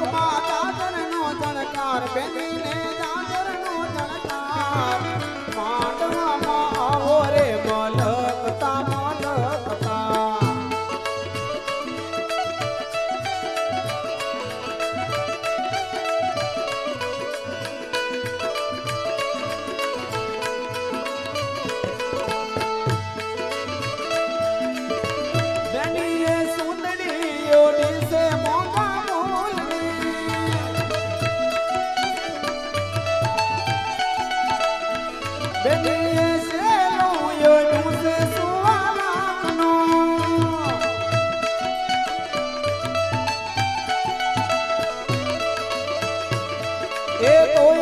મુખમાં જાજર નો જણકાર બેની ને જાજર નો જણકાર Eu tô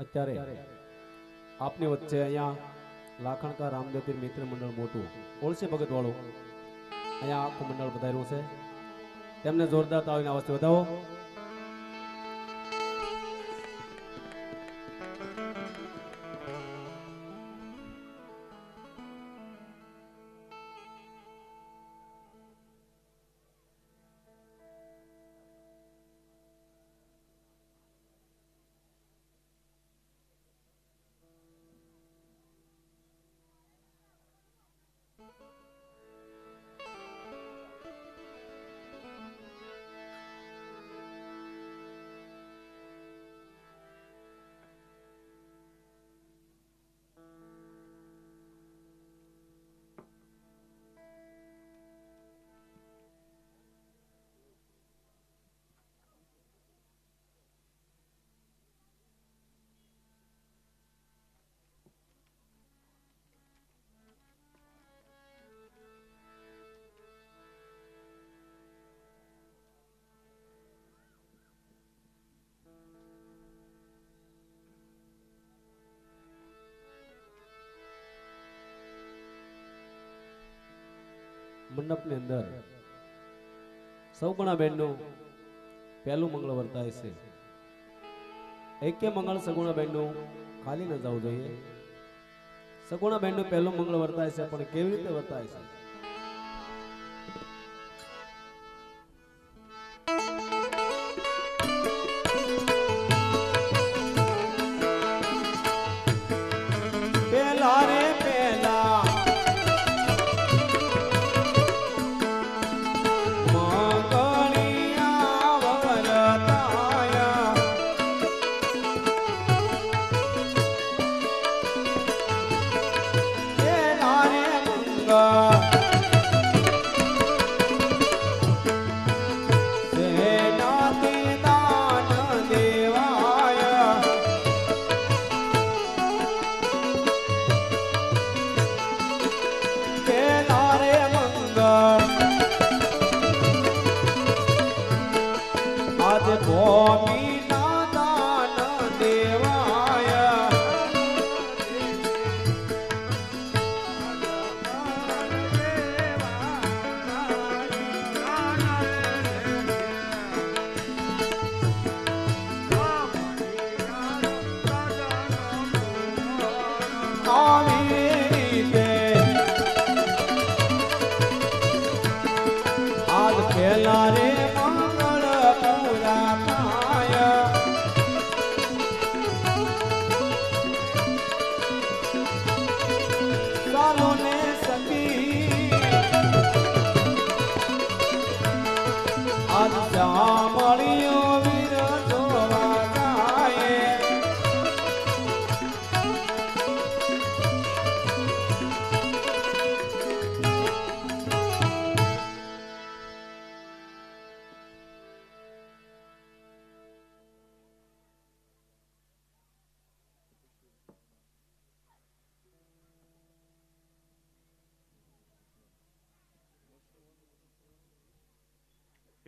અત્યારે આપની વચ્ચે અહીંયા લાખણકા રામદેવતી મિત્ર મંડળ મોટું ઓળસે ભગતવાળું. અહીંયા આખું મંડળ વધાર્યું છે. તેમને જોરદાર તાવીને અવશ્ય વધાવો. મંડપની અંદર સૌગણા બહેનનું પહેલું મંગળ વર્તાય છે. એકે મંગળ સગુણા બહેનનું ખાલી ન જવું જોઈએ. સગુણા બહેનનું પહેલું મંગળ વર્તાય છે, પણ કેવી રીતે વર્તાય છે?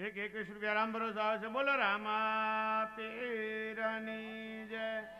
એક એકવીસ રૂપિયા રામ ભરોસા આવે છે. બોલો રામા પીરની જય.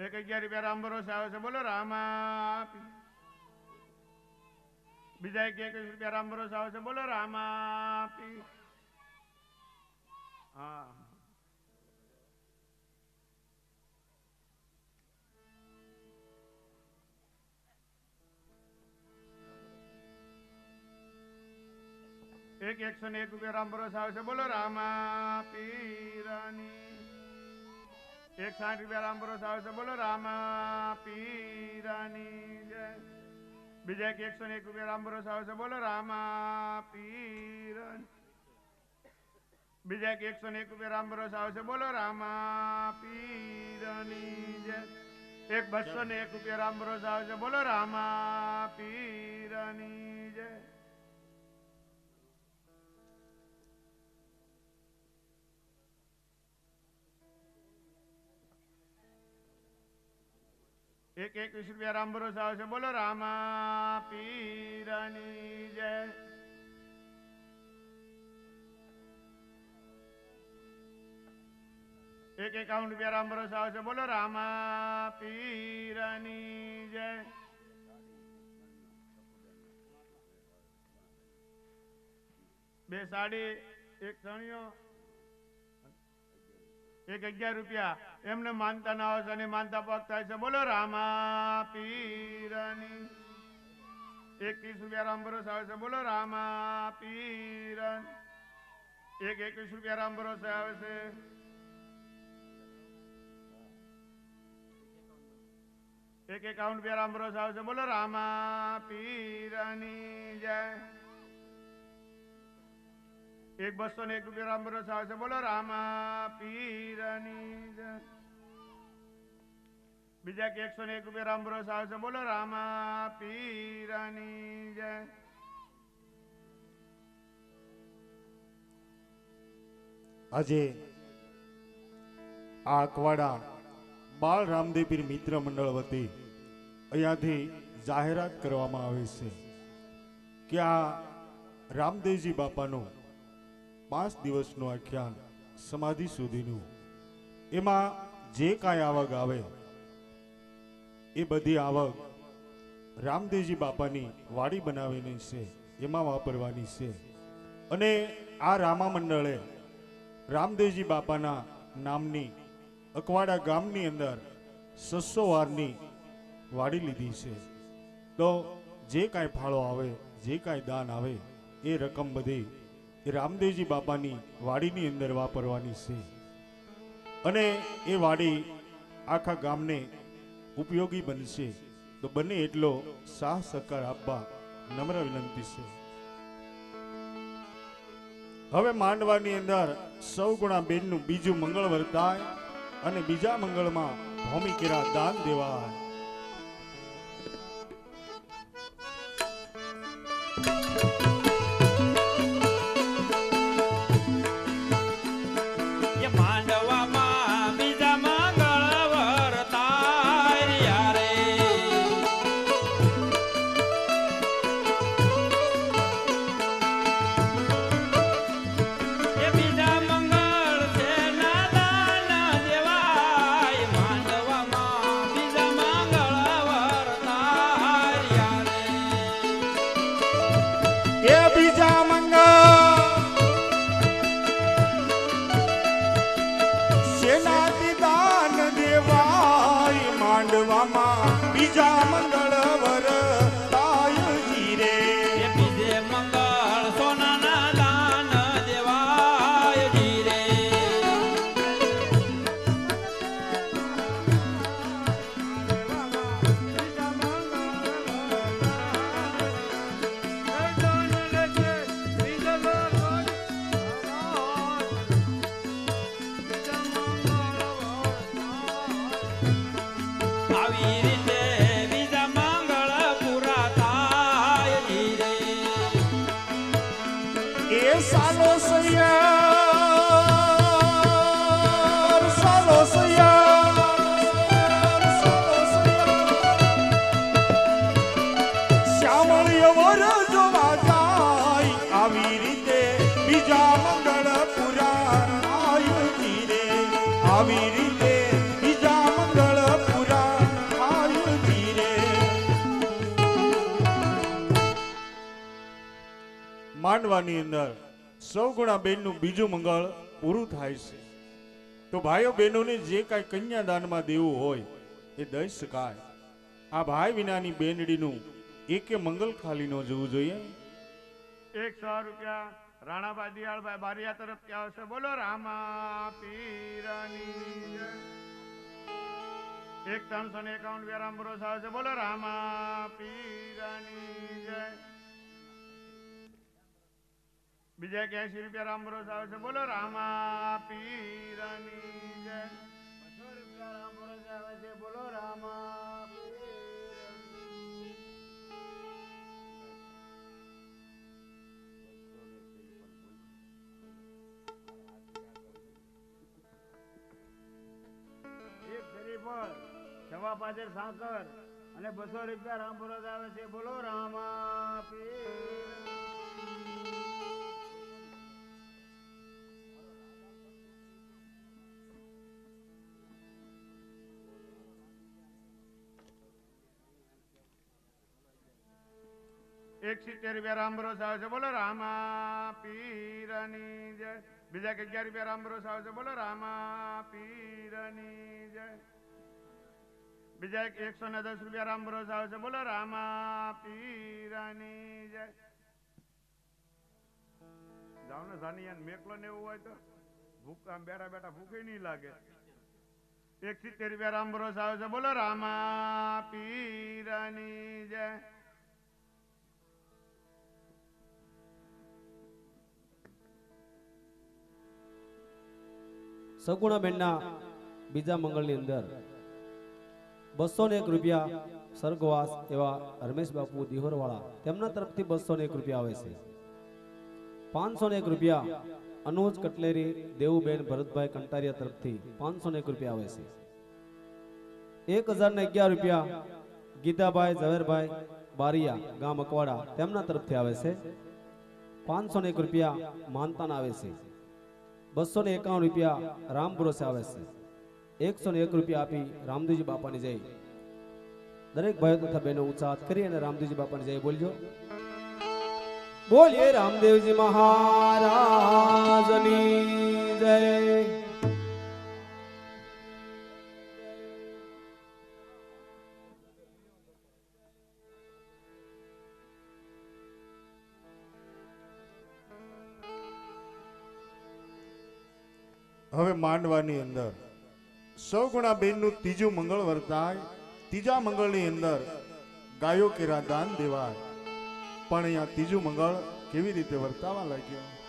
એક અગિયાર રૂપિયા રામ ભરોસે આવે છે. બોલો, રામા બીજા એક એકવીસ રૂપિયા રામ ભરોસે આવે છે. બોલો, રામા હા. એક એકસો ને એક રૂપિયા રામ ભરોસે આવે છે. બોલો, રામા પીરાની એક સાઠ રૂપિયા રામ ભરોસે આવે છે. બોલો, રામા પીરાની જય. બીજા એક એકસો ને એક રૂપિયા રામ ભરોસે આવે છે. બોલો, રામા પીરાની બીજા એક એકસો ને એક રૂપિયા રામ ભરોસે આવે છે. બોલો, રામા પીરાની જય. એક બસો ને એક રૂપિયા રામ ભરોસે આવે છે. બોલો, રામા પીરાની એક એકવીસ રૂપિયા રામ ભરોસા આવશે બોલો રામા પીરની જય. એક એકાવન રૂપિયા રામ ભરોસા આવશે બોલો રામા પીરની જય. બે સાડી, એક ચણિયો એક અગિયાર રૂપિયા. એમને માનતા ના આવશે અને માનતા પગ થાય છે. બોલો રામા પીરની એકવીસ રૂપિયા રામ ભરોસ આવે છે. બોલો રામા પીરન એક એકવીસ રૂપિયા રામ ભરોસે આવે છે. એક એકાવન રૂપિયા રામ ભરોસે આવે છે. બોલો રામા પીરની જય. એક બસો ને એક રૂપિયા રામ ભરોસે આવે છે. બોલો રામા પીરની બીજા કે એકસો ને એક રૂપિયા રામ ભરોસે આવે છે. બોલો રામા પીરની જય. આજે આ અકવાડા બાળ રામદેવીર મિત્ર મંડળ વતી અહીંયાથી જાહેરાત કરવામાં આવે છે કે આ રામદેવજી બાપાનું પાંચ દિવસનું આખ્યાન સમાધિ સુધીનું. એમાં જે કાંઈ આવક આવે, એ બધી આવક રામદેવજી બાપાની વાડી બનાવીની છે, એમાં વાપરવાની છે. અને આ રામા મંડળે રામદેવજી બાપાના નામની અકવાડા ગામની અંદર સસો વારની વાડી લીધી છે. તો જે કાંઈ ફાળો આવે, જે કાંઈ દાન આવે, એ રકમ બધી રામદેવજી બાપાની વાડીની અંદર વાપરવાની છે. અને એ વાડી આખા ગામને ઉપયોગી બનશે. તો બને એટલો સાહ સહકાર આપવા નમ્ર વિનંતી છે. હવે માંડવાની અંદર સૌ ગુણા બેનનું બીજું મંગળ વર્તાય અને બીજા મંગળમાં ભૌમિકેરા દાન દેવાય. એ માંડવામાં માંડવાની અંદર સૌ ગુણા બેનનું બીજું મંગળ પૂરું થાય છે. તો ભાઈઓ બહેનોને જે કાંઈ કન્યાદાનમાં દેવું હોય એ દઈ શકાય. આ ભાઈ વિનાની બેનડીનું એકે મંગલ ખાલી ન જવું જોઈએ. એકસો રૂપિયા રાણાભાઈ દિયાળભાઈ બારિયા તરફથી આવશે. બોલો રામા પીરની. એક ત્રણસો ને એકાવન વ્યારામ ભરોસા આવશે. બોલો રામા પીરની જય. બીજા એક્યાસી રૂપિયા રામ ભરોસા આવશે બોલો, રામા પીરની જય. બસો રૂપિયા રામ આવે છે? બોલો, રામા. સવા પાછળ સાકર અને બસો રૂપિયા રામ ભરોસ આવે છે? બોલો, રામા પીર એક સિત્તેર રૂપિયા રામ ભરોસ બોલો રામા પીરની જય. બીજા કે અગિયાર રૂપિયા રામ ભરોસ બોલો રામા પીરની જય. બીજા એક એકસો ને દસ રૂપિયા રામ ભરોસા આવે બોલો રામા પીરની જય. જાઓ ને જાનિયાન મેકલો ને એવું હોય તો ભૂખ આમ બેઠા બેઠા ભૂખે નહીં લાગે. એક સિત્તેર રૂપિયા રામ ભરોસા આવે બોલો રામા પીરની જય. સગુણાબેનના બીજા મંગળની અંદર બસો ને એક રૂપિયા સ્વર્ગવાસ એવા રમેશ બાપુ દિહોરવાળા તેમના તરફથી બસો ને એક રૂપિયા આવે છે. પાંચસો ને એક રૂપિયા અનુજ કટલેરી, દેવુબેન, ભરતભાઈ કંટારિયા તરફથી પાંચસો ને એક રૂપિયા આવે છે. એક હજાર ને અગિયાર રૂપિયા ગીતાભાઈ, ઝવેરભાઈ બારિયા ગામ અકવાડા તેમના તરફથી આવે છે. પાંચસો ને એક રૂપિયા માનતાના આવે છે. બસો ને એકાવન રૂપિયા રામપુરસે આવે છે. એકસો ને એક રૂપિયા આપી રામદેવજી બાપાની જય. દરેક ભાઈઓ તથા બહેનો ઉત્સાહ કરી અને રામદેવજી બાપાની જય બોલજો. બોલીએ રામદેવજી મહારાજની જય. હવે માંડવાની અંદર. સૌગુણા બેનનું ત્રીજું મંગળ વર્તાય ત્રીજા મંગળની અંદર ગાયો કેરા દાન દેવાય. પણ અહીંયા ત્રીજું મંગળ કેવી રીતે વર્તાવા લાગ્યો?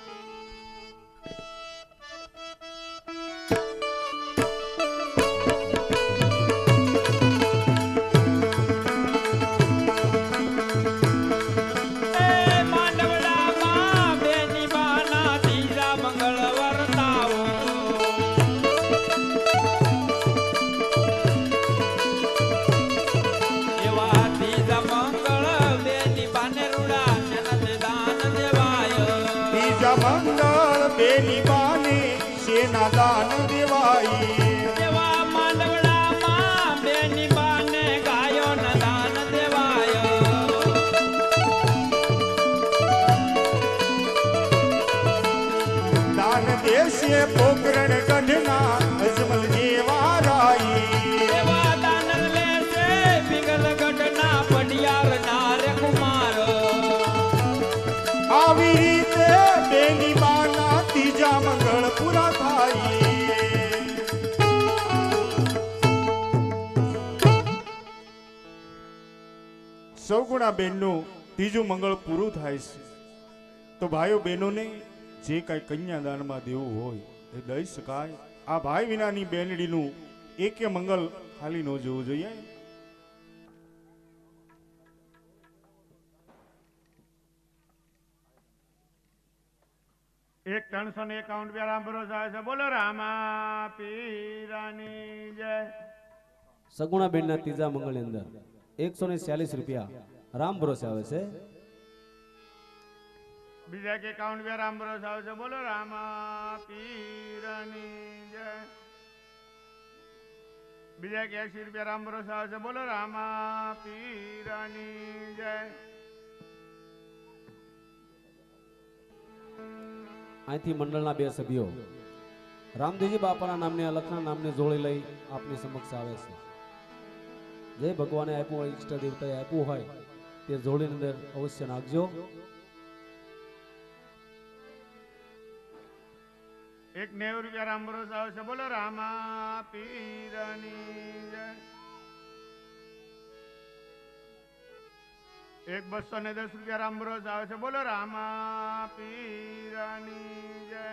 સૌગુણા બહેનનું ત્રીજું મંગળ પૂરું થાય છે. તો ભાઈઓ બહેનોને જે કાંઈ કન્યાદાનમાં દેવું હોય એ દઈ શકાય. આ ભાઈ વિનાની બેનડીનું એકે મંગળ ખાલી ન જવું જોઈએ. એક ત્રણસો ને એકાવન રૂપિયા રામ ભરોસા આવે છે. બોલો રામા પીરાની જય. સગુણા બેનના ત્રીજા મંગળ અંદર. એકસો ને ચાલીસ રૂપિયા. રામ ભરોસે આવે છે. બીજા કે કાઉન્ટ બે રામ ભરોસે આવે છે. બોલો રામા પીરાની જય. બીજા કે એસી રૂપિયા રામ ભરોસે આવે છે. બોલો રામા પીરની જય. અહીંથી મંડળના બે સભ્યો રામદેવજી બાપાના નામને અલખના નામને જોડી લઈ આપની સમક્ષ આવે છે. જે ભગવાને આપ્યું હોય ઈષ્ટ દેવતાએ આપ્યું હોય, તે જોડીની અંદર અવશ્ય નાખજો. એક નેવું રૂપિયા રામ ભરોસે આવે છે. બોલો, રામા પીરની એક બસો ને દસ રૂપિયા રામ ભરોસે આવે છે. બોલો, રામા પીરની જય.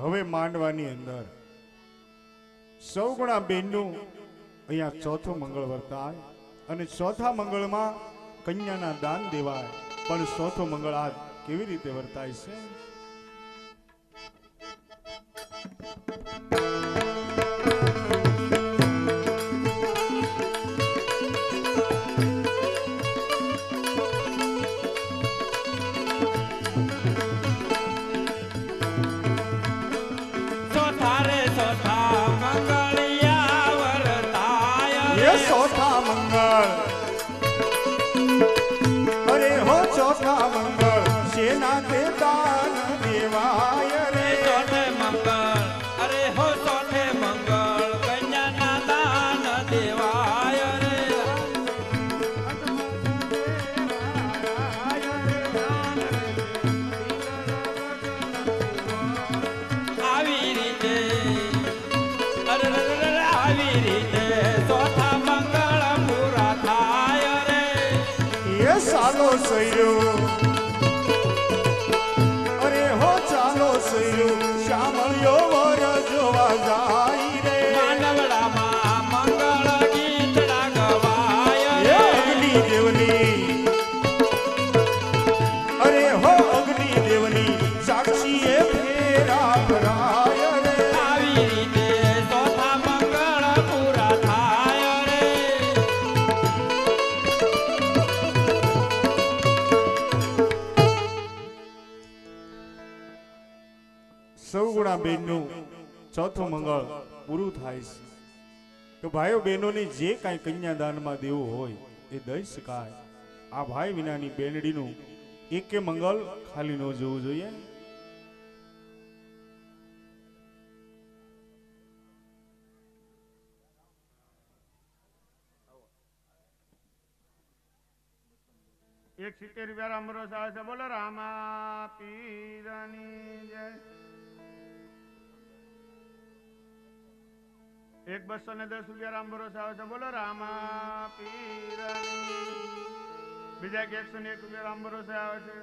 હવે માંડવાની અંદર સૌગુણા બેનનું અહીંયા ચોથું મંગળ વર્તાય અને ચોથા મંગળમાં કન્યાના દાન દેવાય. પણ ચોથો મંગળ આજ કેવી રીતે વર્તાય છે? செய்யும் સૌગુણા બેનનું ચોથું મંગળ પૂરું થાય છે. કે ભાઈઓ બહેનોને જે કાંઈ કન્યાદાનમાં દેવું હોય એ દઈ શકાય આ ભાઈ વિનાની બેનડીનું એકે મંગળ ખાલી ન જવું જોઈએ. એક સિત્તેર રૂપિયા આવે છે. બોલો રામા પીરની જય. એક બસો ને દસ રૂપિયા રામરો આવે છે. બોલો, રામા પીરની બીજા કે એકસો ને એક રૂપિયા રામરો આવે છે?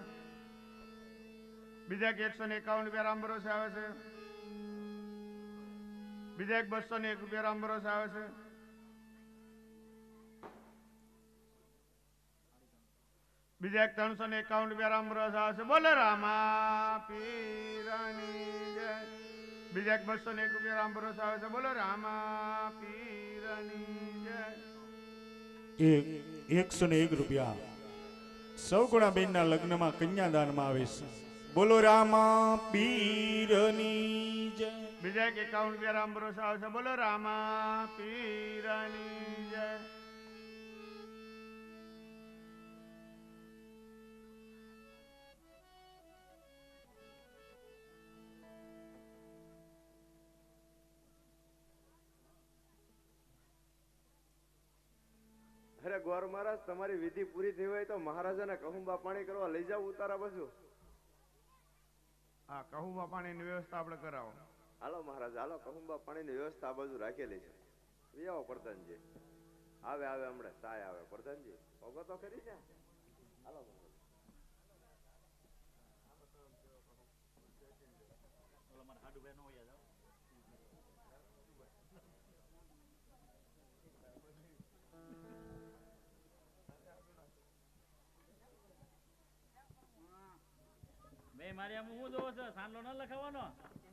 બીજા કે એકસો ને એકાવન રૂપિયા રામરો આવે છે? બીજા એક બસો ને એક રૂપિયા રામરો આવે છે? બીજા એક ત્રણસો ને એકાવન રૂપિયા રામ ભરોસે આવે છે. બોલો, રામા પીરાની બીજા બસો ને એક રૂપિયા રામ ભરોસા આવે છે. બોલો રામા પીરની એકસો ને એક રૂપિયા સૌગુણા બેનના લગ્નમાં કન્યાદાનમાં આવે છે. બોલો રામા પીરની જય. બીજા એક એકાવન રૂપિયા રામ રસ આવે છે. બોલો રામા પીરની જય. ગોર મહારાજ તમારી વિધિ પૂરી થઈ હોય તો મહારાજાને કહુંબા પાણી કરવા લઈ જાવ ઉતારા બાજુ હા કહું પાણીની વ્યવસ્થા આપણે કરાવો. હાલો મહારાજ હાલો કહુંબા પાણીની વ્યવસ્થા આ બાજુ રાખેલી છે. આવો પ્રધાનજી. આવે આવે હમણાં સાય આવે. પ્રધાનજી ઓગો તો ખરી છે? હાલો મહારાજ. મારી આમ હું જોવો છો? સાંડલો ન લખાવાનો